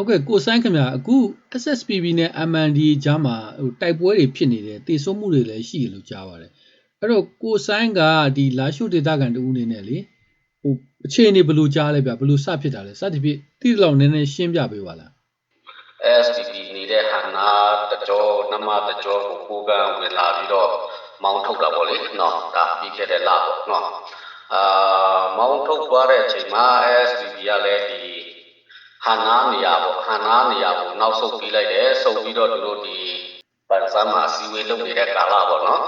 ဟုတ်ကဲ့ကိုဆိုင်းခင်ဗျာအခု SSPB နဲ့ MNDA ကြားမှာဟိုတိုက်ပွဲတွေဖြစ်နေတယ်တေဆုံးမှုတွေလည်းရှိတယ်လို့ကြားပါတယ်အဲ့တော့ကိုဆိုင်းကဒီလာရှုဒေတာကန်တူအနေနဲ့လေဟိုအခြေအနေဘယ်လိုကြားလဲဗျဘယ်လိုစဖြစ်တာလဲစသဖြင့်တိတိလောက်နည်းနည်းရှင်းပြပေးပါလား STD နေတဲ့ဟာနာတကြောနမတကြောကိုကိုကံဝင်လာပြီးတော့မောင်းထုတ်တာပေါ့လေနော်ဒါပြီးခဲ့တဲ့လပေါ့နော်အာမောင်းထုတ်သွားတဲ့အချိန်မှာ STD ကလည်းဒီ ဟာနာနေရာပေါ့ဟာနာနေရာကိုနောက်ဆုတ်ပြီးလိုက်တယ်ဆုတ်ပြီးတော့သူတို့ဒီပန်ဆမ်းမှာစီဝေးလုပ်နေတဲ့ကာလပေါ့နော်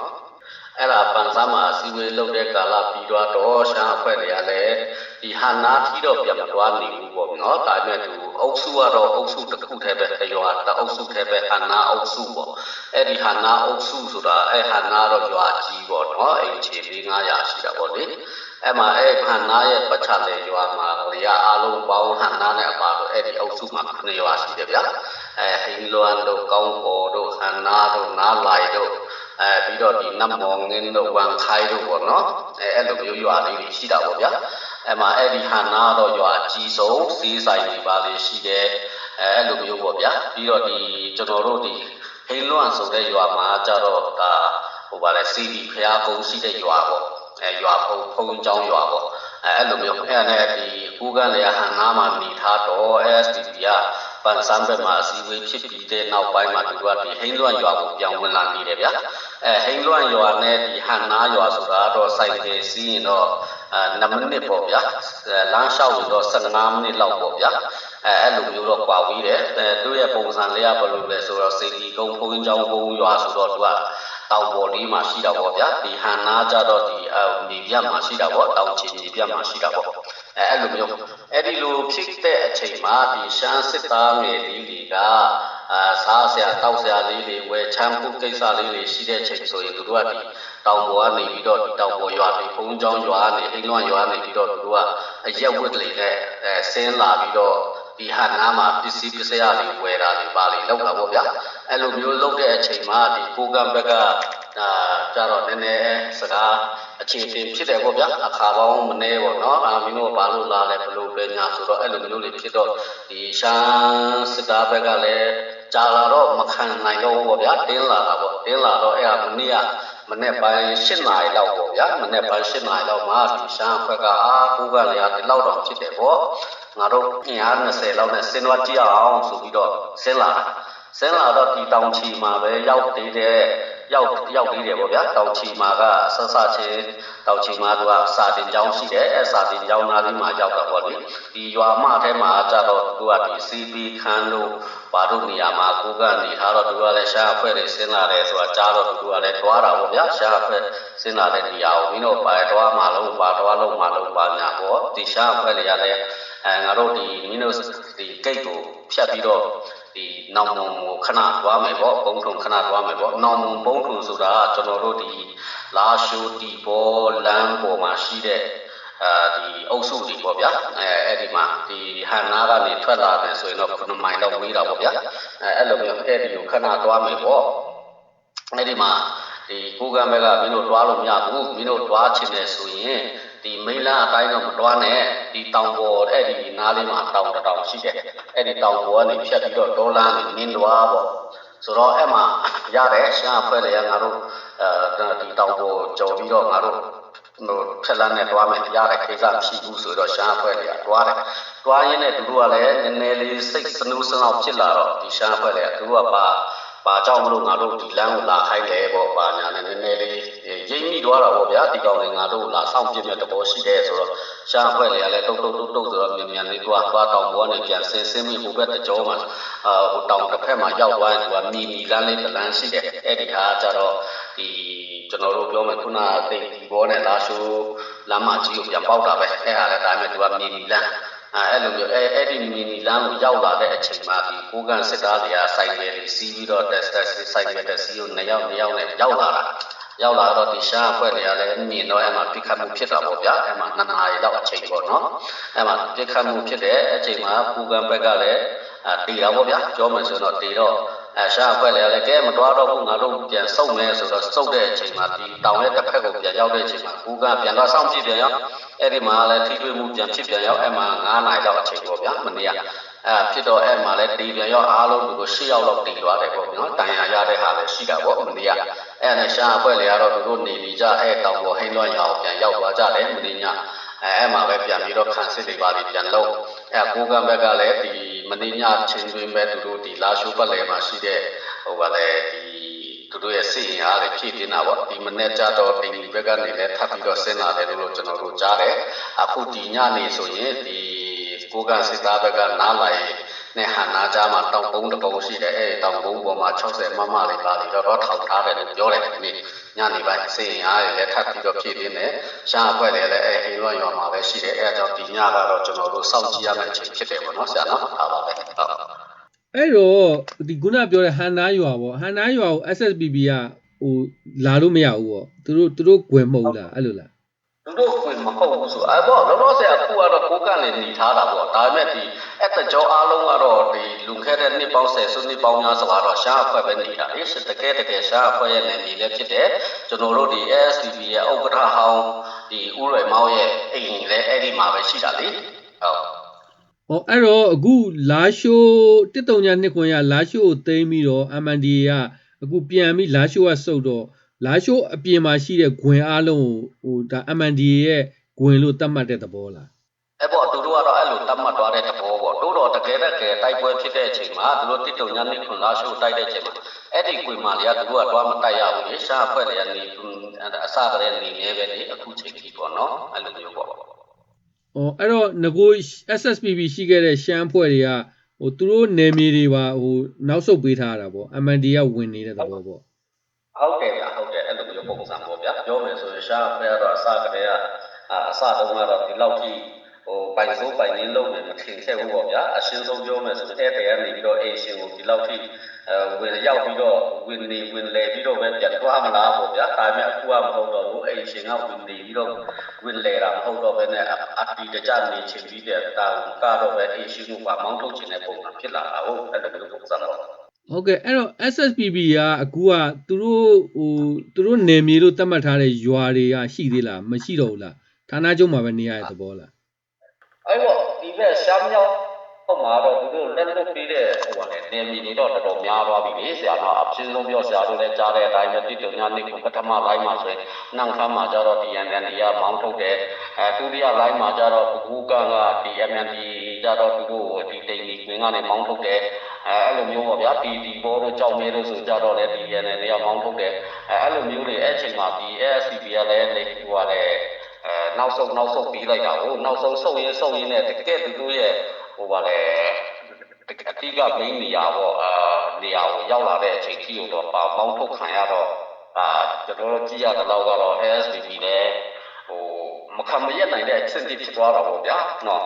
အဲ့ဒါပန်ဆမ်းမှာစီဝေးလုပ်တဲ့ကာလပြီးတော့တော့ရှမ်းအဖွဲ့တွေကလည်းဒီဟာနာထီတော့ပြန်မသွားနိုင်ဘူးပေါ့နော်ဒါပေမဲ့သူအုပ်စုကတော့အုပ်စုတစ်ခုတည်းပဲတရွာတအုပ်စုတည်းပဲဟာနာအုပ်စုပေါ့အဲ့ဒီဟာနာအုပ်စုဆိုတာအဲ့ဟာနာတော့ရွာကြီးပေါ့နော်အိမ်ခြေ900ရှိတာပေါ့လေ အဲ့မှာအဲ့ဟန်နာရဲ့ပတ်ချလေရွာမှာဟိုရအားလုံးပေါင်းဟန်နာနဲ့အပါတော့အဲ့ဒီအုပ်စုမှာ9ရွာရှိတယ်ဗျာအဲဟိန်လွမ်တို့ကောင်းပေါ်တို့ဟန်နာတို့နားလိုက်တို့အဲပြီးတော့ဒီနတ်မောင်ငင်းတို့ဝန်ခိုင်းတို့ပေါ့နော်အဲအဲ့လိုမျိုးရွာလေးတွေရှိတာပေါ့ဗျာအဲ့မှာအဲ့ဒီဟန်နာတော့ရွာအကြီးဆုံးစီးဆိုင်တွေပါလေရှိတယ်အဲအဲ့လိုမျိုးပေါ့ဗျာပြီးတော့ဒီကျွန်တော်တို့ဒီဟိန်လွမ်ဆိုတဲ့ရွာမှာကြတော့ဒါဟိုပါလေစီဒီဖျားကုန်းရှိတဲ့ရွာပေါ့ အဲရွာဖုံဖုံကျောင်းရွာပေါ့အဲအဲ့လိုမျိုးအဲ့နဲ့ဒီကူကန်လေဟန်နာမှာနေထားတော့ SDP ကပန်ဆန်းဘက်မှာအစည်းအဝေးဖြစ်ပြီးတဲ့နောက်ပိုင်းမှာသူကဒီဟိန်းလွန့်ရွာကိုပြောင်းဝင်လာနေတယ်ဗျာအဲဟိန်းလွန့်ရွာနဲ့ဒီဟန်နာရွာဆိုတာတော့စိုက်တယ်စီးရင်တော့အဲ9မိနစ်ပေါ့ဗျာလမ်းလျှောက်ရင်တော့15မိနစ်လောက်ပေါ့ဗျာအဲအဲ့လိုမျိုးတော့ကွာဝေးတယ်အဲသူ့ရဲ့ပုံစံလေးကဘယ်လိုလဲဆိုတော့စေတီကုန်းဘုန်းကြီးကျောင်းဘုန်းရွာဆိုတော့သူက တောင်ပေါ်လေးမှာရှိတာပေါ့ဗျာဒီဟန်နာကြတော့ဒီအမြေပြတ်မှာရှိတာပေါ့တောင်ချီမြေပြတ်မှာရှိတာပေါ့အဲအဲ့လိုမျိုးအဲ့ဒီလိုဖြစ်တဲ့အချိန်မှာဒီရှမ်းစစ်သားငယ်လေးတွေကအာစားဆရာတောက်ဆရာလေးတွေဝယ်ချမ်းဖို့ကိစ္စလေးတွေရှိတဲ့ချိန်ဆိုရင်သူတို့ကဒီတောင်ပေါ်ကနေပြီးတော့တောင်ပေါ်ရွာတွေဘုံချောင်းရွာနေအိမ်လွှမ်းရွာနေပြီးတော့သူတို့ကအရက်ဝတ်လေးနဲ့အဲဆင်းလာပြီးတော့ ဒီဟာနားမှာပစ္စည်းပစ္စယတွေဝယ်တာတွေပါလေလောက်တာပေါ့ဗျာအဲ့လိုမျိုးလုပ်တဲ့အချိန်မှာဒီကိုကံဘက်ကဒါကြတော့နည်းနည်းစကားအခြေတင်ဖြစ်တယ်ပေါ့ဗျာအခါပေါင်းမနေပေါ့နော်အာမင်းတို့ဘာလို့လာလဲဘလို့ပဲညာဆိုတော့အဲ့လိုမျိုးတွေဖြစ်တော့ဒီရှမ်းစစ်သားဘက်ကလည်းကြာလာတော့မခံနိုင်တော့ဘူးပေါ့ဗျာတင်းလာတာပေါ့တင်းလာတော့အဲ့ဒါမနေ့က မနေ့ပိုင်း၈နာရီလောက်ပေါ့ဗျာမနေ့ပိုင်း၈နာရီလောက်မှာဒီရှမ်းဘက်ကအာကိုကလည်းဒီလောက်တော့ဖြစ်တယ်ပေါ့ငါတို့120လောက်နဲ့စင်သွားကြည့်အောင်ဆိုပြီးတော့ဆင်းလာတာဆင်းလာတော့ဒီတောင်ချီမှာပဲရောက်သေးတယ် ရောက်ရောက်ပြီးတယ်ပေါ့ဗျာတောင်ချီမှာကဆဆချင်းတောင်ချီမှာသူကစာတင်ကျောင်းရှိတယ်အဲစာတင်ကျောင်းနားလေးမှာရောက်တာပေါ့လေဒီရွာမထဲမှာကြတော့သူကဒီ CP ခန်းတို့ဘာတို့နေရာမှာကိုကနေထားတော့သူကလည်းရှားအဖွဲ့တွေဆင်းလာတယ်ဆိုတာကြားတော့သူကလည်းတွားတာပေါ့ဗျာရှားအဖွဲ့ဆင်းလာတဲ့နေရာကိုမင်းတို့ပါတွားမှာလုံးပါတွားလုံးမှာလုံးပါညာပေါ့ဒီရှားအဖွဲ့တွေကလည်းအဲငါတို့ဒီမင်းတို့ဒီဂိတ်ကိုဖြတ်ပြီးတော့ ဒီနောင်မုံကိုခဏသွားမယ်ပေါ့ဘုံထုံခဏသွားမယ်ပေါ့နောင်မုံဘုံထုံဆိုတာကျွန်တော်တို့ဒီလာရှိုတီဘောလမ်းပေါ်မှာရှိတဲ့အာဒီအုပ်စုတွေပေါ့ဗျာအဲအဲ့ဒီမှာဒီဟန်နာကနေထွက်လာတယ်ဆိုရင်တော့9မိုင်လောက်ဝေးတာပေါ့ဗျာအဲအဲ့လိုမျိုးအဲ့ဒီကိုခဏသွားမယ်ပေါ့အဲ့ဒီမှာ ဒီကိုကံဘက်ကမင်းတို့တွားလို့မရဘူးမင်းတို့တွားချင်တယ်ဆိုရင်ဒီမိလာအတိုင်းတော့မတွားနဲ့ဒီတောင်ပေါ်အဲ့ဒီနားလေးမှာတောင်တောင်ရှိတယ်အဲ့ဒီတောင်ပေါ်ကနေဖြတ်ပြီးတော့ဒေါ်လာနဲ့နင်းတွားပေါ့ဆိုတော့အဲ့မှာရတယ်ရှားဖွဲ့လေငါတို့အဲဒီတောင်ပေါ်ကြော်ပြီးတော့ငါတို့ဟိုဖက်လန်းနဲ့တွားမယ်ရတဲ့ကိစ္စမရှိဘူးဆိုတော့ရှားဖွဲ့လေတွားတယ်တွားရင်းနဲ့သူတို့ကလည်းနည်းနည်းလေးစိတ်စနူးစနောက်ဖြစ်လာတော့ဒီရှားဖွဲ့လေသူတို့ကပါ ဘာကြောင့်မလို့ငါတို့ဒီလမ်းကိုလာခိုင်းတယ်ပေါ့ဘာညာနဲ့နည်းနည်းလေးရိပ်မိသွားတာပေါ့ဗျာဒီကောင်လေးငါတို့လာဆောင်ပြည့်မဲ့တဘောရှိတယ်ဆိုတော့ရှားဖွဲ့လေလည်းတုတ်တုတ်တုတ်တုတ်ဆိုတော့မြန်မြန်လေးသွားသွားတောင်ပေါ်နဲ့ပြန်ဆင်းဆင်းပြီးဟိုဘက်တကြောမှာအာဟိုတောင်တစ်ဖက်မှာရောက်သွားရင်သူကမီမီလမ်းလေးတစ်လမ်းရှိတယ်အဲ့ဒီဟာကျတော့ဒီကျွန်တော်တို့ပြောမယ်ခုနအသိဒီဘောနဲ့လာရှိုးလမ်းမကြီးကိုပြန်ပေါက်တာပဲအဲ့ဟာလည်းဒါပေမဲ့သူကမီမီလမ်း အဲအဲ့လိုမျိုးအဲအဲ့ဒီမီနီလမ်းကိုရောက်လာတဲ့အချိန်မှာဒီကိုကန်စစ်သားတွေကစိုက်တယ်စီးပြီးတော့တက်တက်စိုက်တယ်တက်စီးကိုနှစ်ယောက်နှစ်ယောက်နဲ့ရောက်လာတာရောက်လာတော့ဒီရှားအဖွဲ့တွေကလည်းမြင်တော့အဲ့မှာပြစ်ခတ်မှုဖြစ်တာပေါ့ဗျာအဲ့မှာနှစ်နာရီလောက်အချိန်ပေါ့နော်အဲ့မှာပြစ်ခတ်မှုဖြစ်တဲ့အချိန်မှာပူကန်ဘက်ကလည်းအဲတေတာပေါ့ဗျာပြောမယ်ဆိုတော့တေတော့ အဲရှားအဖွဲ့လည်းလည်းကဲမတော်တော့ဘူးငါတို့ပြန်စုံမယ်ဆိုတော့စုပ်တဲ့အချိန်မှာဒီတောင်ရဲ့တစ်ဖက်ကိုပြန်ရောက်တဲ့အချိန်မှာပူကန်ပြန်တော့စောင့်ကြည့်ပြန်ရောက်အဲ့ဒီမှာလည်းထိတွေ့မှုပြန်ဖြစ်ပြန်ရောက်အဲ့မှာ9နာရီလောက်အချိန်ပေါ့ဗျာမနေ့ကအဲဖြစ်တော့အဲ့မှာလည်းတီပြန်ရောအားလုံးသူတို့၈ယောက်လောက်တီသွားတယ်ပေါ့နော်တန်ရာရတဲ့ဟာလည်းရှိတာပေါ့မနေ့ကအဲ့နဲ့ရှာအဖွဲ့လေကတော့သူတို့နေနေကြအဲ့တောင်ပေါ်ဟိန်းလွှမ်းရအောင်ပြန်ရောက်သွားကြတယ်မနေ့ညအဲအဲ့မှာပဲပြန်ပြီးတော့ခံစစ်တွေပါပြီးပြန်လို့အဲကိုကံဘက်ကလည်းဒီ မနေ့ညချင်းတွင်ပဲသူတို့ဒီလာရှိုးပတ်လည်မှာရှိတဲ့ဟိုပါလေဒီသူတို့ရဲ့စီရင်အားတွေဖြည့်တင်တာပေါ့ဒီမနေ့ကြတော့တင်ဒီဘက်ကနေလည်းထပ်ပြီးတော့ဆင်းလာတယ်လို့ကျွန်တော်တို့ကြားတယ်အခုဒီညနေဆိုရင်ဒီကိုကံစစ်သားဘက်ကနားလာရင် နဲ့ဟန်နာကြားမှာတောင်ကုန်းတစ်ပုံရှိတယ်အဲတောင်ကုန်းပေါ်မှာ60မမလေးပါလေတော့ထောက်ထားတယ်လို့ပြောတယ်ဒီနေ့ညနေပိုင်းစီရင်အားတွေလည်းထပ်ပြီးတော့ဖြည့်တင်တယ်ရှားအဖွဲ့တွေလည်းအဲဟိလွန်ရွာမှာပဲရှိတယ်အဲအကြောင်းဒီညကတော့ကျွန်တော်တို့စောင့်ကြည့်ရမယ့်အချိန်ဖြစ်တယ်ပေါ့နော်ဆရာနော်ဟာပါပဲဟုတ်အဲ့တော့ဒီခုနပြောတဲ့ဟန်နာရွာပေါ့ဟန်နာရွာကို SSBB ကဟိုလာလို့မရဘူးပေါ့သူတို့သူတို့ဂွင်မဟုတ်လားအဲ့လိုလား သူတို့ခွင့်မဟုတ်ဘူးဆိုအဲ့ပေါ့လောလောဆယ်အခုကတော့ကိုကန့်လည်းหนีထားတာပေါ့ဒါပေမဲ့ဒီအဲ့တကြောအားလုံးကတော့ဒီလူခဲ့တဲ့နှစ်ပေါင်း10စုနှစ်ပေါင်းများစွာတော့ရှားအဖွဲ့ပဲနေတာလေစစ်တကယ်တကယ်ရှားအဖွဲ့ရဲ့နေနေလည်းဖြစ်တယ်ကျွန်တော်တို့ဒီ ASCB ရဲ့ဥက္ကဋ္ဌဟောင်းဒီဥရွယ်မောင်းရဲ့အိမ်ကြီးလည်းအဲ့ဒီမှာပဲရှိတာလေဟုတ်ဟောအဲ့တော့အခုလာရှိုးတစ်တုံညာနှစ်ခွန်ရလာရှိုးကိုသိမ်းပြီးတော့ MNDA ကအခုပြန်ပြီးလာရှိုးကစုတ်တော့ လာရှိုးအပြင်မှာရှိတဲ့ဂွင်အားလုံးကိုဟိုဒါ MNDA ရဲ့ဂွင်လို့သတ်မှတ်တဲ့သဘောလားအဲ့ပေါ့သူတို့ကတော့အဲ့လိုတတ်မှတ်သွားတဲ့သဘောပေါ့တို့တော့တကယ်တကယ်တိုက်ပွဲဖြစ်တဲ့အချိန်မှာသူတို့တစ်တုံညာနှစ်ခွန်လာရှိုးတိုက်တဲ့အချိန်မှာအဲ့ဒီကွေမာတွေကသူတို့ကတော့မတိုက်ရဘူးလေရှားအဖွဲ့တွေကနေအစကတည်းကနေနေပဲလေအခုချိန်ကြီးပေါ့နော်အဲ့လိုမျိုးပေါ့။အော်အဲ့တော့ငကို SSPB ရှိခဲ့တဲ့ရှမ်းဖွဲ့တွေကဟိုသူတို့နယ်မြေတွေပါဟိုနောက်ဆုတ်ပေးထားတာပေါ့ MND ကဝင်နေတဲ့သဘောပေါ့ဟုတ်တယ်ဗျဟုတ်တယ်အဲ့လိုမျိုးပုံစံပေါ့ဗျာပြောမယ်ဆို ရင်ရှားအဖွဲ့ကတော့အစကတည်းကအအစတုန်းကတော့ဒီလောက်ထိဟိုပိုင်စိုးပိုင်ရင်းလုံးနေမထင်ခဲ့ဘူးပေါ့ဗျာအရှင်းဆုံးပြောမယ်ဆိုရင်အဲ့တဲ့ကနေပြီးတော့အေရှင်ကိုဒီလောက်ထိအဲဝင်ရောက်ပြီးတော့ဝင်နေဝင်လေပြီးတော့ပဲပြန်သွားမလားပေါ့ဗျာဒါပေမဲ့အခုကမဟုတ်တော့ဘူးအေရှင်ကဝင်နေပြီးတော့ဝင်လေတာမဟုတ်တော့ဘဲနဲ့အတီတကြနေချင်ပြီးတဲ့တာကတော့ပဲအေရှင်ကိုပါမောင်းထုတ်ခြင်းတဲ့ပုံစံဖြစ်လာတာဟုတ်အဲ့လိုမျိုးပုံစံပေါ့။ ဟုတ်ကဲ့အဲ့တော့ SSPB ကအခုကသူတို့ဟိုသူတို့နယ်မြေလို့သတ်မှတ်ထားတဲ့ရွာတွေကရှိသေးလားမရှိတော့ဘူးလား။ဌာနချုပ်မှာပဲနေရတဲ့သဘောလားအဲ့တော့ဒီဘက်ရှမ်းမြောက် ဟိုမှာတော့သူတို့လက်လွတ်ပေးတဲ့ဟိုပါလေနေမီတွေတော့တော်တော်များသွားပြီလေဆရာတော်အပြင်းဆုံးပြောဆရာတို့လည်းကြားတဲ့အတိုင်းပဲတိတုံညာနေကိုပထမလိုင်းမှာဆိုရင်နှံခမ်းမှာကျတော့ DNN ကမောင်းထုတ်တယ်အဲဒုတိယလိုင်းမှာကျတော့ဘူကန်က DMND ကျတော့သူတို့ဒီတိန်ဒီကွင်းကနေမောင်းထုတ်တယ်အဲအဲ့လိုမျိုးပေါ့ဗျာဒီဒီဘောတို့ကြောက်မဲလို့ဆိုကြတော့လေ DNN တွေကမောင်းထုတ်တယ်အဲအဲ့လိုမျိုးတွေအဲ့ချိန်မှာဒီ ASCB ကလည်းလေဟိုကလည်းအဲနောက်ဆုံးနောက်ဆုံးပြီးလိုက်တာကိုနောက်ဆုံးဆုပ်ရင်းဆုပ်ရင်းနဲ့တကယ်သူတို့ရဲ့ ဟိုပါလေအတိက main နေရာပေါ့အာနေရာကိုရောက်လာတဲ့အချိန်ကြီးတော့ပါမောင်းထုတ်ခံရတော့အာကျွန်တော်တို့ကြည့်ရတဲ့လောက်ကတော့ ASBB နဲ့ဟိုမခံမရက်နိုင်တဲ့အဆင့်တိဖြစ်သွားတာပေါ့ဗျာနော်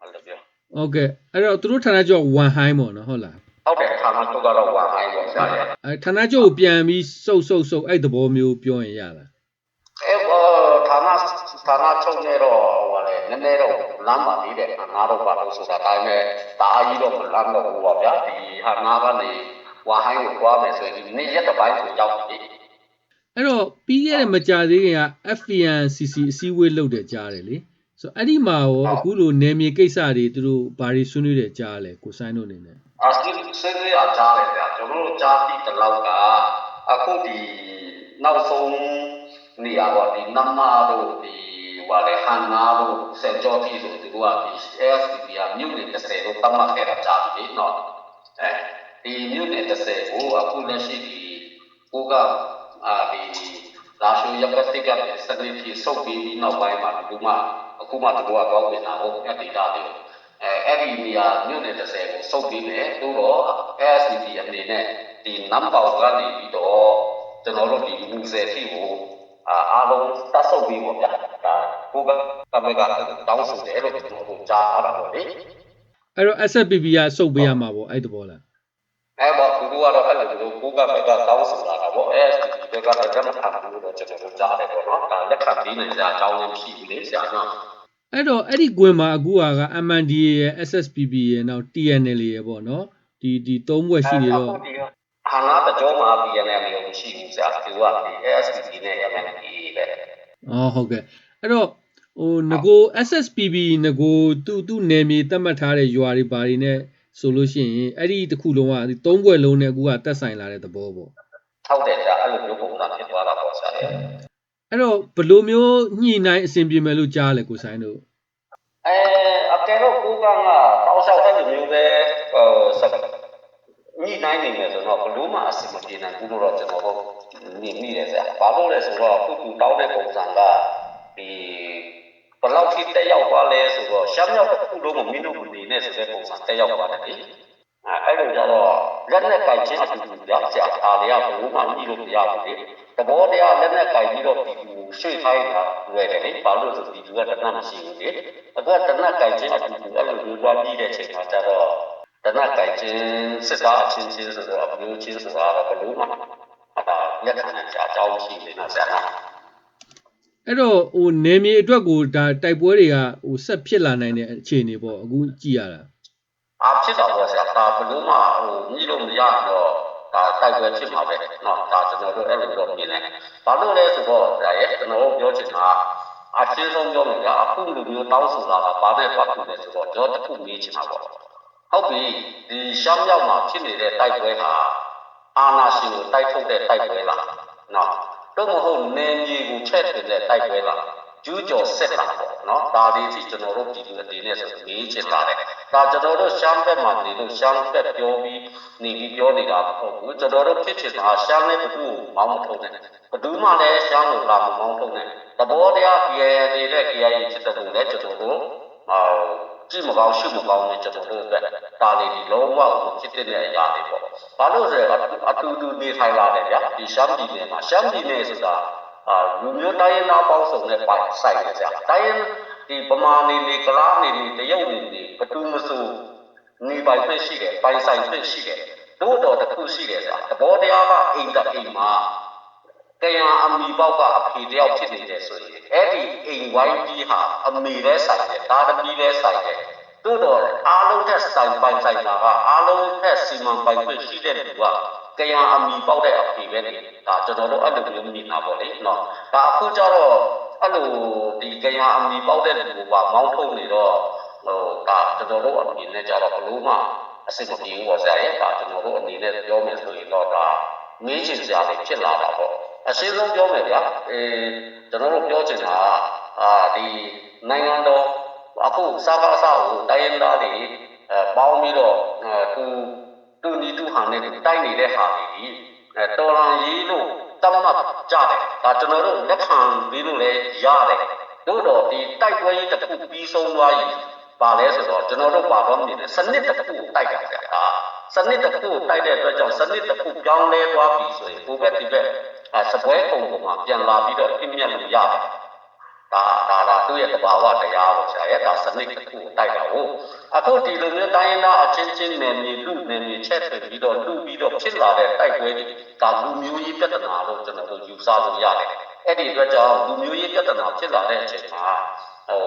အဲ့လိုပြော။ဟုတ်ကဲ့အဲ့တော့သူတို့ဌာနချုပ်က1 high ပေါ့နော်ဟုတ်လားဟုတ်တယ်ခါမှတော့ကတော့ဝါဟိုင်းပေါ့ဆရာရဲ့။အဲဌာနချုပ်ကိုပြန်ပြီးစုတ်စုတ်စုတ်အဲ့သဘောမျိုးပြောရင်ရလားအဲဘောဌာနဌာနချုပ်နေတော့ဟိုပါလေနည်းနည်းတော့ လမ်းပါသေးတယ်ငါတော့ပါလို့ဆိုတာဒါပေမဲ့တားကြီးတော့မလမ်းတော့ဘူးပါဗျာဒီဟာငါကနေဝါဟိုင်းကိုသွားမယ်ဆိုရင်နေ့ရက်တစ်ပိုင်းဆိုကြောက်ပြီ။အဲ့တော့ပြီးခဲ့တဲ့မကြသေးခင်က FPNCC အစည်းအဝေးလုပ်တယ်ကြားတယ်လေ။ဆိုတော့အဲ့ဒီမှာရောအခုလိုနယ်မြေကိစ္စတွေသူတို့ဘာတွေဆွေးနွေးတယ်ကြားလဲကိုဆိုင်တို့အနေနဲ့အစည်းဆွေးနွေးအားကြားတယ်ဗျာကျွန်တော်တို့ကြားပြီးတလောက်ကအခုဒီနောက်ဆုံးနေရာပေါ့ဒီနမတို့ဒီ ဟိုလေဟန်နာတို့စင်ကြောတီတို့ဒီကဒီ FPP ကမြို့နယ်30တို့တတ်မှတ်ခဲ့တာကြားပြီနော်အဲဒီမြို့နယ်30ကိုအခုလက်ရှိဒီကိုကအာဒီလာရှိုးရပ်ပတ်တိကစနစ်ကြီးစုပ်ပြီးနောက်ပိုင်းမှာဒီမှာအခုမှတို့ကတော့ပြင်လာဟုတ်အဲ့ဒီတာတွေအဲအဲ့ဒီနေရာမြို့နယ်30ကိုစုပ်ပြီးမယ်သို့တော့ ASCD အနေနဲ့ဒီနံပါတ်ကနေပြီးတော့ကျွန်တော်တို့ဒီမူဆယ်ထိကိုအာအားလုံးတတ်ဆုပ်ပြီးပေါ့ဗျာဒါ ကိုကကမေကတောင်းဆိုတယ်လို့ကျွန်တော်တို့ကြားရတာပေါ့လေအဲ့တော့ SFPB ကစုပ်ပေးရမှာပေါ့အဲ့သဘောလားအဲပေါ့သူတို့ကတော့အဲ့လိုသူတို့ကိုကမေကတောင်းဆိုတာကပေါ့ ASCD ဘက်ကလည်းလက်မခံဘူးလို့ကျွန်တော်တို့ကြားတယ်ပေါ့နော်ဒါလက်ခံပြီးနေကြအကြောင်းလည်းမရှိဘူးလေဆရာနော်အဲ့တော့အဲ့ဒီကွင်မှာအခုက MNDA ရဲ့ SSPB ရဲ့နောက် TNL ရဲ့ပေါ့နော်ဒီဒီသုံးဘွဲ့ရှိနေတော့ဟာနာတကြောမှာ PNL မျိုးမရှိဘူးဆရာသူကဒီ ASCD နဲ့ MND ပဲအော်ဟုတ်ကဲ့အဲ့တော့ ဟိုငကို SSPB ငကိုသူ့သူ့နယ်မြေသတ်မှတ်ထားတဲ့ရွာတွေဘာတွေနဲ့ဆိုလို့ရှိရင်အဲ့ဒီတစ်ခုလုံးကဒီသုံးဘွယ်လုံးနဲ့အခုကတက်ဆိုင်လာတဲ့သဘောပေါ့ဟုတ်တယ်ဗျာအဲ့လိုမျိုးပုံစံဖြစ်သွားတာပေါ့ဆရာရဲ့အဲ့တော့ဘယ်လိုမျိုးညှိနှိုင်းအဆင်ပြေမယ်လို့ကြားလဲကိုဆိုင်တို့အဲအကယ်တော့ကိုကကတောက်လျှောက်အဲ့လိုမျိုးပဲဟိုစက်ညှိနှိုင်းနေမယ်ဆိုတော့ဘလို့မှအဆင်မပြေနိုင်ဘူးလို့တော့ကျွန်တော်တို့မြင်မိတယ်ဆရာဘာလို့လဲဆိုတော့ခုခုတောင်းတဲ့ပုံစံကဒီ ဘယ်လောက်ထိတက်ရောက်သွားလဲဆိုတော့ရှမ်းမြောက်တစ်ခုလုံးကိုမင်းတို့မနေနဲ့ဆိုတဲ့ပုံစံတက်ရောက်သွားတယ်လေအဲအဲ့လိုကြတော့လက်နဲ့ကြိုက်ချင်းအတူတူရကြအားတွေကဘလို့မှညှိလို့မရဘူးလေသဘောတရားလက်နဲ့ကြိုက်ပြီးတော့ဒီကူရွှေ့ခိုင်းတာလွယ်တယ်လေဘာလို့လဲဆိုဒီကူကတဏှမရှိဘူးလေအခုကတဏှကြိုက်ချင်းအတူတူအဲ့လိုမျိုးသွားပြီးတဲ့ချိန်မှာကြတော့တဏှကြိုက်ချင်းစစ်သားအချင်းချင်းဆိုတော့အမျိုးချင်းဆိုတာတော့ဘလို့မှအဲ့ဒါလက်ခံနိုင်ကြအကြောင်းရှိနေတော့ဆရာ အဲ့တော့ဟိုနေမြေအတွက်ကိုဒါတိုက်ပွဲတွေကဟိုဆက်ဖြစ်လာနိုင်တဲ့အခြေအနေပေါ့အခုကြည့်ရတာ အားဖြစ်တော့ဆရာဒါဘလို့မှဟိုညှိလို့မရတော့ဒါတိုက်ပွဲဖြစ်မှာပဲเนาะဒါကျွန်တော်တို့အဲ့လိုတော့မြင်နေဘာလို့လဲဆိုတော့ဒါရဲ့ကျွန်တော်တို့ပြောချင်တာအရှင်းဆုံးပြောမယ်ကအခုလိုမျိုးတောင်းဆိုတာကဘာနဲ့ပတ်သက်လဲဆိုတော့ကြောတစ်ခုမေးချင်တာပေါ့ဟုတ်ပြီဒီရှမ်းမြောက်မှာဖြစ်နေတဲ့တိုက်ပွဲဟာအာနာရှင်ကိုတိုက်ထုတ်တဲ့တိုက်ပွဲလားเนาะ တော့မဟုတ်နေမြေကိုချဲ့တင်တဲ့တိုက်ပွဲပါကျူးကျော်စစ်တာပေါ့နော်ဒါလေးကြီးကျွန်တော်တို့ပြည်သူအတင်းနဲ့ဆိုမေးချင်ပါတယ်ဒါကျွန်တော်တို့ရှမ်းဘက်မှာနေလို့ရှမ်းဘက်ပြောပြီးနေပြီးပြောနေတာမဟုတ်ဘူးကျွန်တော်တို့ဖြစ်ချင်တာရှမ်းနဲ့ဘုကိုမောင်းမထုတ်နဲ့ဘယ်သူမှလည်းရှမ်းကိုလာမမောင်းထုတ်နဲ့သဘောတရားပြေနေတဲ့ KIA ဖြစ်တဲ့လူလည်းကျွန်တော်တို့ဟောကြည့်မကောင်းရှုမကောင်းနဲ့ကျွန်တော်တို့အတွက်ဒါလေးဒီလုံးဝကိုဖြစ်တဲ့အရာလေးပေါ့ဘာလို့ဆိုတော့အတူတူနေထိုင်လာတယ်ဗျာဒီရှမ်းပြည်နယ်မှာရှမ်းပြည်နယ်ဆိုတာအာလူမျိုးတိုင်းရင်းသားပေါင်းစုံနဲ့ပိုင်ဆိုင်နေကြတိုင်းရင်းဒီဗမာနေနေကလားနေနေတရုတ်နေနေဘသူမဆိုနေပိုင်ဖြစ်ရှိတယ်ပိုင်ဆိုင်ဖြစ်ရှိတယ်တို့တော်တစ်ခုရှိတယ်ဗျာသဘောတရားကအိမ်တအိမ်မှာ ကရံအမီပေါက်ကအဖေတယောက်ဖြစ်နေတယ်ဆိုရင်အဲ့ဒီအိမ်ဝိုင်းကြီးဟာအမေလည်းဆိုင်တယ်ဒါသမီးလည်းဆိုင်တယ်တို့တော့အားလုံးထက်ဆိုင်ပိုင်ဆိုင်တာကအားလုံးထက်စီမံပိုင်ခွင့်ရှိတဲ့လူကကရံအမီပေါက်တဲ့အဖေပဲနေဒါကျွန်တော်တို့အဲ့လိုမျိုးမြင်တာပေါ့လေနော်ဒါအခုကျတော့အဲ့လိုဒီကရံအမီပေါက်တဲ့လူကမောင်းထုတ်နေတော့ဟိုဒါကျွန်တော်တို့အမြင်နဲ့ကြတော့ဘလို့မှအစစ်မပြေဘူးပေါ့ဆရာရဲ့ဒါကျွန်တော်တို့အနေနဲ့ပြောမယ်ဆိုရင်တော့ဒါမေးချင်စရာတွေဖြစ်လာတာပေါ့ အရှင်းဆုံးပြောမယ်ဗျာအဲကျွန်တော်တို့ပြောချင်တာကအာဒီနိုင်ငံတော်အခုစားကားစားကိုတိုင်းရင်းသားတွေအဲပေါင်းပြီးတော့အဲသူတူညီတူဟန်နဲ့တိုက်နေတဲ့ဟာတွေဒီအဲတော်လန်ရေးလို့တတ်မှတ်ကြတယ်ဒါကျွန်တော်တို့လက်ခံပြီးလို့လည်းရတယ်တို့တော့ဒီတိုက်ပွဲကြီးတစ်ခုပြီးဆုံးသွားရင်ပါလဲဆိုတော့ကျွန်တော်တို့ပါတော့မြင်တယ်စနစ်တစ်ခုကိုတိုက်တာဗျာစနစ်တစ်ခုကိုတိုက်တဲ့အတွက်ကြောင့်စနစ်တစ်ခုပြောင်းလဲသွားပြီဆိုရင်ဘိုးဘက်ဒီဘက် အဲစပွဲပုံပေါ်မှာပြန်လာပြီးတော့ပြင်းပြလို့ရတယ်ဒါဒါဒါသူ့ရဲ့တဘာဝတရားပေါ့ဆရာရဲ့ဒါစနစ်တစ်ခုကိုတိုက်တာဟုတ်အခုဒီလိုမျိုးတိုင်းရင်းသားအချင်းချင်းနယ်မြေလူနယ်မြေချက်ထွေပြီးတော့လူပြီးတော့ဖြစ်လာတဲ့တိုက်ပွဲတွေဒါလူမျိုးရေးပြဿနာလို့ကျွန်တော်တို့ယူဆလို့ရတယ်အဲ့ဒီအတွက်ကြောင့်လူမျိုးရေးပြဿနာဖြစ်လာတဲ့အချိန်မှာဟို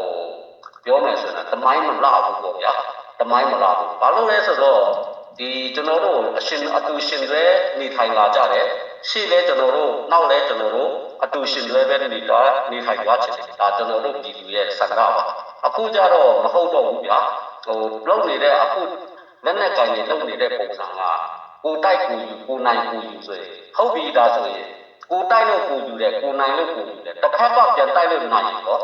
ပြောမယ်ဆိုရင်တမိုင်းမလှဘူးပေါ့ဗျာတမိုင်းမလှဘူးဘာလို့လဲဆိုတော့ဒီကျွန်တော်တို့အရှင်အတူရှင်တွေနေထိုင်လာကြတယ် ရှေ့လဲကျွန်တော်တို့နောက်လဲကျွန်တော်တို့အတူရှင်တွေပဲနေတာနေထိုင်ကြချင်တယ်ဒါကျွန်တော်တို့ပြည်သူရဲ့ဆန္ဒပါအခုကြတော့မဟုတ်တော့ဘူးဗျာဟိုလုပ်နေတဲ့အခုလက်နဲ့ကင်နေလုပ်နေတဲ့ပုံစံကကိုတိုက်ကိုယူကိုနိုင်ကိုယူဆိုရင်ဟုတ်ပြီဒါဆိုရင်ကိုတိုက်လို့ကိုယူတယ်ကိုနိုင်လို့ကိုယူတယ်တစ်ခါတော့ပြန်တိုက်လို့နိုင်ရင်တော့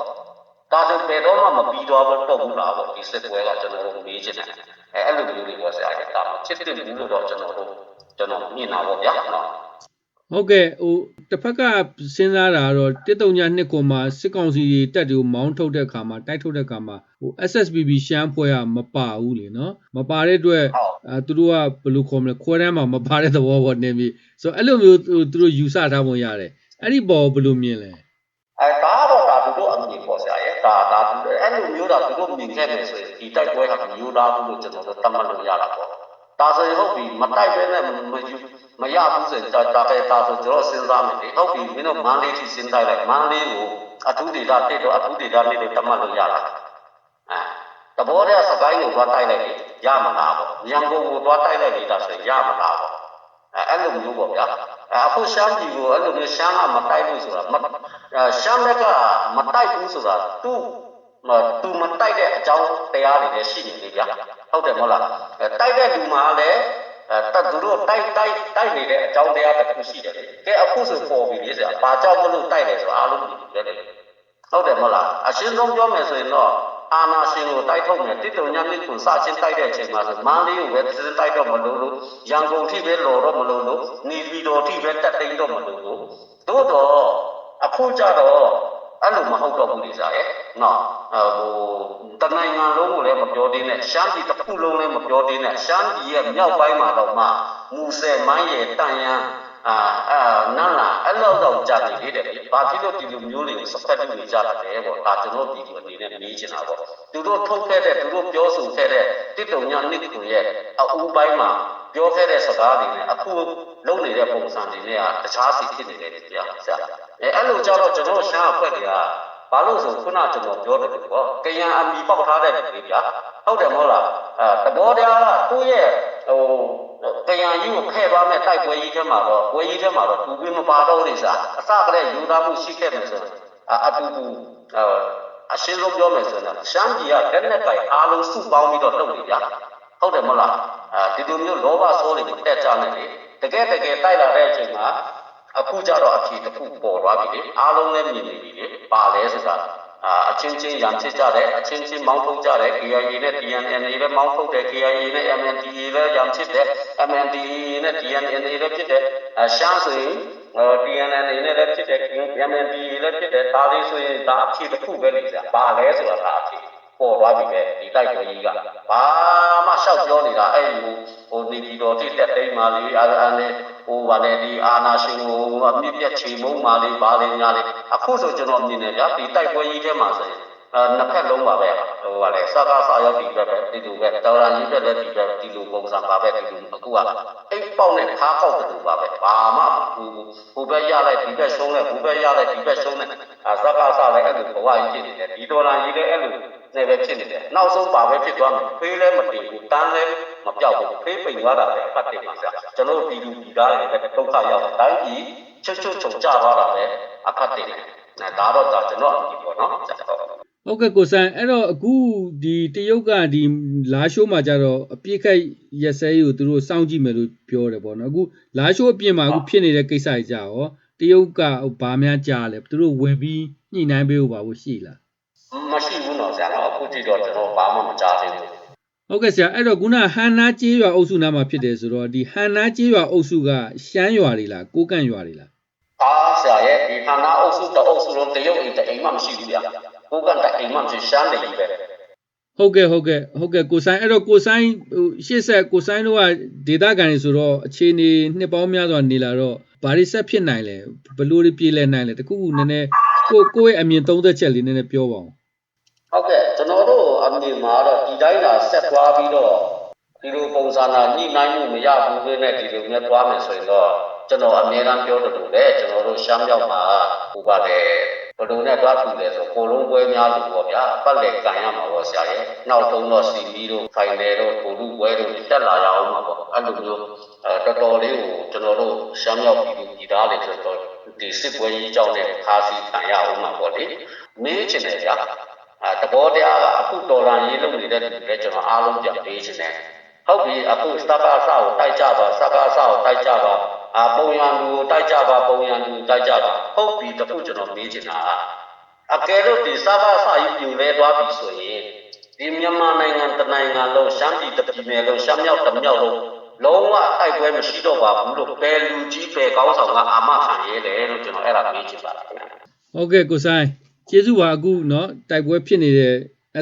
ဒါဆိုဘယ်တော့မှမပြီးတော့တော့ဘူးလားပေါ့ဒီစစ်ပွဲကကျွန်တော်တို့မေးချင်တယ်အဲအဲ့လိုမျိုးလေးပေါ့ဆရာကဒါမှချစ်တဲ့ဘူးလို့တော့ကျွန်တော်တို့ကျွန်တော်မြင်တာပေါ့ဗျာနော် ဟုတ်ကဲ့ဟိုတစ်ဖက်ကစဉ်းစားတာကတော့တစ်တုံညာနှစ်ကွန်မှာစစ်ကောင်စီတက်တွေကိုမောင်းထုတ်တဲ့ခါမှာတိုက်ထုတ်တဲ့ခါမှာဟို SSBB ရှမ်းဖွဲ့ကမပါဘူးလေနော်မပါတဲ့အတွက်ဟုတ်အဲသူတို့ကဘယ်လိုခေါ်မလဲခွဲတန်းမှာမပါတဲ့သဘောပေါ့နေပြီဆိုတော့အဲ့လိုမျိုးသူသူတို့ယူဆထားပုံရတယ်အဲ့ဒီပေါ်ဘယ်လိုမြင်လဲအဲဒါတော့ဒါသူတို့အမြင်ပေါ့ဆရာရဲ့ဒါဒါသူအဲ့လိုမျိုးဒါသူတို့မြင်ခဲ့တယ်ဆိုရင်ဒီတိုက်ပွဲကမျိုးသားဘူးလို့ကျွန်တော်တို့သတ်မှတ်လို့ရတာပေါ့ဒါဆိုရင်ဟုတ်ပြီမတိုက်ပဲနဲ့မယူ မရဘူးဆိုရင်ဒါဒါပဲဒါဆိုကျွန်တော်စဉ်းစားမယ်လေဟုတ်ပြီမင်းတို့မန္တလေးထိစဉ်းတိုက်လိုက်မန္တလေးကိုအထူးဒေတာတိတော့အထူးဒေတာလေးတွေသတ်မှတ်လို့ရတာအဲတဘောတဲ့စကိုင်းကိုသွားတိုက်လိုက်လေရမလားပေါ့ရန်ကုန်ကိုသွားတိုက်လိုက်လေဒါဆိုရင်ရမလားပေါ့အဲအဲ့လိုမျိုးပေါ့ဗျာအခုရှမ်းပြည်ကိုအဲ့လိုမျိုးရှမ်းကမတိုက်ဘူးဆိုတာမရှမ်းဘက်ကမတိုက်ဘူးဆိုတာသူ့သူမတိုက်တဲ့အကြောင်းတရားတွေလည်းရှိနေလေဗျာဟုတ်တယ်မဟုတ်လားအဲတိုက်တဲ့လူမှာလည်းအဲ တက်သူတို့တိုက်တိုက်တိုက်နေတဲ့အကြောင်းတရားတစ်ခုရှိတယ်လေကဲအခုဆိုပေါ်ပြီလေဆရာဘာကြောင့်မလို့တိုက်တယ်ဆိုအားလုံးသိတယ်လေဟုတ်တယ်မဟုတ်လားအရှင်းဆုံးပြောမယ်ဆိုရင်တော့အာနာရှင်ကိုတိုက်ထုတ်မယ်တိတုံညမိကိုစချင်းတိုက်တဲ့အချိန်မှာဆိုမန္တလေးကိုပဲသစ်တိုက်တော့မလို့လို့ရန်ကုန်ထိပဲလော်တော့မလို့လို့နေပြည်တော်ထိပဲတက်သိမ်းတော့မလို့လို့သို့တော့အခုကြတော့ အဲ့လိုမဟုတ်တော့ဘူးလေစားရဲ့နော်အဟိုတနိုင်ငံလုံးကိုလည်းမပြောသေးနဲ့ရှမ်းပြည်တစ်ခုလုံးလည်းမပြောသေးနဲ့ရှမ်းပြည်ရဲ့မြောက်ပိုင်းမှာတော့မှမူဆယ်မိုင်းရဲ့တန်ရန်အာအာနာလာအဲ့လောက်တော့ကြာနေသေးတယ်လေဘာဖြစ်လို့ဒီလိုမျိုးလေးကိုစပတ်နေကြတာလဲပေါ့ဒါကျွန်တော်ဒီလိုအနေနဲ့မေးချင်တာပေါ့သူတို့ထုတ်ခဲ့တဲ့သူတို့ပြောဆိုခဲ့တဲ့တိတုံညနစ်ကိုရဲ့အအူပိုင်းမှာပြောခဲ့တဲ့စကားတွေနဲ့အခုလုပ်နေတဲ့ပုံစံတွေနဲ့ကတခြားစီဖြစ်နေတယ်ကြာဆရာ အဲအဲ့လိုကြတော့ကျွန်တော်ရှမ်းအဖွဲ့တွေကဘာလို့ဆိုခုနကျွန်တော်ပြောတယ်ပေါ့ကရန်အမီပေါက်ထားတဲ့လူတွေဗျာဟုတ်တယ်မဟုတ်လားအဲတဘောတရားကသူ့ရဲ့ဟိုတရားကြီးကိုဖဲ့သွားမဲ့တိုက်ပွဲကြီးထဲမှာတော့ပွဲကြီးထဲမှာတော့သူပြီးမပါတော့လေစားအစကတည်းယူသားမှုရှိခဲ့မယ်ဆိုရင်အအတူတူအရှင်းဆုံးပြောမယ်ဆိုရင်ရှမ်းပြည်ကလက်နက်ပိုင်အားလုံးစုပေါင်းပြီးတော့လုပ်နေကြဟုတ်တယ်မဟုတ်လားအဲဒီလိုမျိုးလောဘဆိုးတွေတက်ကြနေလေတကယ်တကယ်တိုက်လာတဲ့အချိန်မှာ အခုကြတော့အဖြေတစ်ခုပေါ်သွားပြီလေအားလုံးလည်းမြင်နေပြီလေပါလဲဆိုတာအာအချင်းချင်းရံဖြစ်ကြတယ်အချင်းချင်းမောင်းထုတ်ကြတယ် KIA နဲ့ TNN လည်းမောင်းထုတ်တယ် KIA နဲ့ MNDA လည်းရံဖြစ်တယ် MNDA နဲ့ TNN လည်းဖြစ်တယ်အရှမ်းဆိုရင် TNN နဲ့လည်းဖြစ်တယ် MNDA လည်းဖြစ်တယ်ဒါလေးဆိုရင်ဒါအဖြေတစ်ခုပဲလေကြာဘာလဲဆိုတာဒါအဖြေ ပေါ်သွားပြီပဲဒီတိုက်ပွဲကြီးကဘာမှရှောက်ပြောနေတာအဲ့ဒီဟိုနေပြည်တော်တိတက်သိမ်းမာလေးအာအာနဲ့ဟိုဗာလေဒီအာနာရှင်ကိုအမြင့်ပြတ်ချေမုံမာလေးဘာလေးညာလေးအခုဆိုကျွန်တော်မြင်နေကြဒီတိုက်ပွဲကြီးထဲမှာဆိုရင် အဲနှစ်ဖက်လုံးပါပဲဟိုဗာလေစကားစာရောက်ဒီဘက်ပဲဒီလိုပဲတော်ရန်ကြီးဘက်လည်းဒီဘက်ဒီလိုပုံစံပါပဲဒီလိုအခုကအိတ်ပေါက်နဲ့ခါပေါက်တူပါပဲဘာမှဟိုဟိုဘက်ရလိုက်ဒီဘက်ရှုံးလိုက်ဟိုဘက်ရလိုက်ဒီဘက်ရှုံးလိုက်အာစကားစာလည်းအဲ့လိုဘဝကြီးဖြစ်နေတယ်ဒီတော်ရန်ကြီးလည်းအဲ့လိုနေပဲဖြစ်နေတယ်နောက်ဆုံးပါပဲဖြစ်သွားမယ်ဖေးလည်းမတည်ဘူးတန်းလည်းမပြောက်ဘူးဖေးပိန်သွားတာလည်းအဖတ်တယ်ပါဆရာကျွန်တော်ဒီလူဒီသားတွေလည်းဒုက္ခရောက်တယ်တိုင်းပြည်ချွတ်ချွတ်ချုံကြသွားတာလည်းအဖတ်တယ်နဲ့ဒါတော့ဒါကျွန်တော်အမြင်ပေါ့နော်ဆရာ ဟုတ်ကဲ့ကိုဆိုင်အဲ့တော့အခုဒီတရုတ်ကဒီလာရှိုးမှာကြတော့အပြစ်ခတ်ရက်စဲကြီးကိုသူတို့စောင့်ကြည့်မယ်လို့ပြောတယ်ပေါ့နော်အခုလာရှိုးအပြင်မှာအခုဖြစ်နေတဲ့ကိစ္စကြီးကြရောတရုတ်ကဘာများကြားလဲသူတို့ဝင်ပြီးညှိနှိုင်းပေးဖို့ပါဖို့ရှိလားမရှိဘူးတော့ဆရာတော့အခုကြည့်တော့ကျွန်တော်ဘာမှမကြားသေးဘူးဟုတ်ကဲ့ဆရာအဲ့တော့ခုနဟန်နာကျေးရွာအုပ်စုနားမှာဖြစ်တယ်ဆိုတော့ဒီဟန်နာကျေးရွာအုပ်စုကရှမ်းရွာတွေလားကိုကန့်ရွာတွေလားအားဆရာရဲ့ဒီခန္ဓာအုပ်စုတအုပ်စုလုံးတရုတ်အိမ်တအိမ်မှမရှိဘူးဗျာ ကိုကတအိမ်မှမရှိရှမ်းနေကြီးပဲဟုတ်ကဲ့ဟုတ်ကဲ့ဟုတ်ကဲ့ကိုဆိုင်အဲ့တော့ကိုဆိုင်ဟိုရှေ့ဆက်ကိုဆိုင်တို့ကဒေတာကန်တွေဆိုတော့အခြေအနေနှစ်ပေါင်းများစွာနေလာတော့ဘာတွေဆက်ဖြစ်နိုင်လဲဘယ်လိုတွေပြေးလဲနိုင်လဲတခုခုနည်းနည်းကိုကိုယ့်ရဲ့အမြင်သုံးသက်ချက်လေးနည်းနည်းပြောပါဦးဟုတ်ကဲ့ကျွန်တော်တို့အမြင်မှာတော့ဒီတိုင်းသာဆက်သွားပြီးတော့ဒီလိုပုံစံနာညှိနှိုင်းမှုမရဘူးလေနဲ့ဒီလိုမျိုးသွားမယ်ဆိုရင်တော့ကျွန်တော်အမြဲတမ်းပြောတယ်လို့လေကျွန်တော်တို့ရှမ်းမြောက်မှာဟိုပါတယ် ဘယ်လိုနဲ့သွားထူလဲဆိုကိုလုံးပွဲများလို့ပေါ့ဗျာပတ်လေကန်ရမှာပေါ့ဆရာရဲ့နောက်ဆုံးတော့စီမီတို့ဖိုင်နယ်တို့ကိုလူပွဲတို့တက်လာရအောင်မှာပေါ့အဲ့လိုမျိုးအဲတော်တော်လေးကိုကျွန်တော်တို့ရှမ်းမြောက်ပြည်သူပြည်သားတွေဆိုတော့ဒီစစ်ပွဲကြီးကြောင့်လည်းခါစီခံရအောင်မှာပေါ့လေမေးချင်တယ်ဗျာအဲတဘောတရားကအခုတော်ရန်ရေးလုပ်နေတဲ့လူတွေကျွန်တော်အားလုံးပြန်ပေးခြင်းနဲ့ ဟုတ်ပြီအခုစကားအစကိုတိုက်ကြပါစကားအစကိုတိုက်ကြပါအာပုံရံလူကိုတိုက်ကြပါပုံရံလူကိုတိုက်ကြပါဟုတ်ပြီတခုကျွန်တော်မေးချင်တာအကယ်လို့ဒီစကားအစကြီးပြိုလဲသွားပြီဆိုရင်ဒီမြန်မာနိုင်ငံတစ်နိုင်ငံလုံးရှမ်းပြည်တစ်ပြည်နယ်လုံးရှမ်းမြောက်တစ်မြောက်လုံးလုံးဝတိုက်ပွဲမရှိတော့ပါဘူးလို့ဘယ်လူကြီးဘယ်ကောင်းဆောင်ကအာမခံရဲတယ်လို့ကျွန်တော်အဲ့ဒါမေးချင်ပါတယ်ခင်ဗျာ ဟုတ်ကဲ့ကိုဆိုင်ကျေးဇူးပါအခုเนาะတိုက်ပွဲဖြစ်နေတဲ့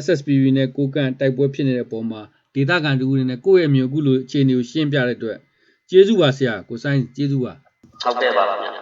SSPB နဲ့ကိုကန့်တိုက်ပွဲဖြစ်နေတဲ့ပုံမှာ ဒေတာကန်တူအနေနဲ့ကိုယ့်ရဲ့အမြင်အခုလိုအခြေအနေကိုရှင်းပြတဲ့အတွက်ကျေးဇူးပါဆရာကိုဆိုင်ကျေးဇူးပါဟုတ်ကဲ့ပါခင်ဗျာဟုတ်ကဲ့ပါ